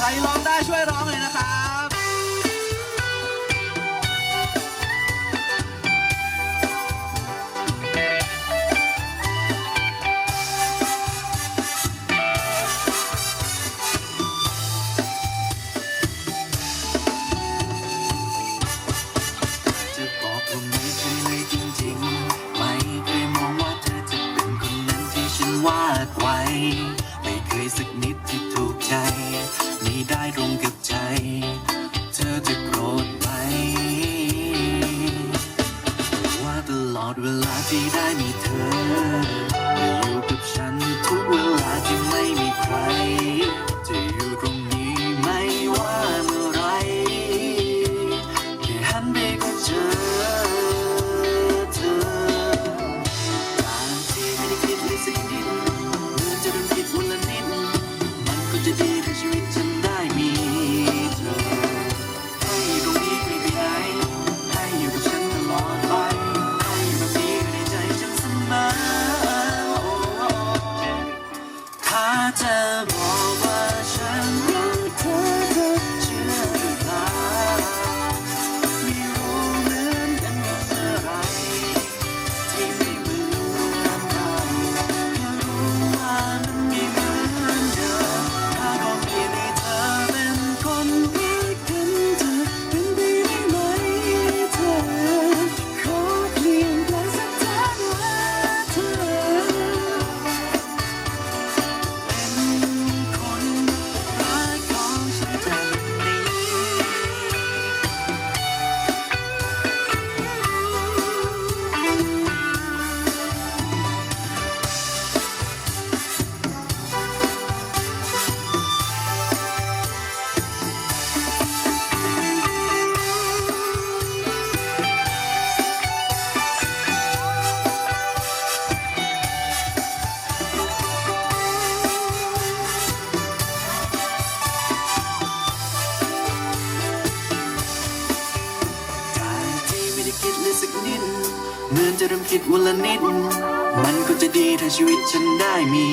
ใครร้องได้ช่วยร้องเลยนะครับ มีเธออยู่กับฉันทุกเวลาที่ไม่มีใคร impossible. คิดเลยสักนิดเหมือนจะเริ่มคิดวันละนิด มันก็จะดีถ้าชีวิตฉันได้มี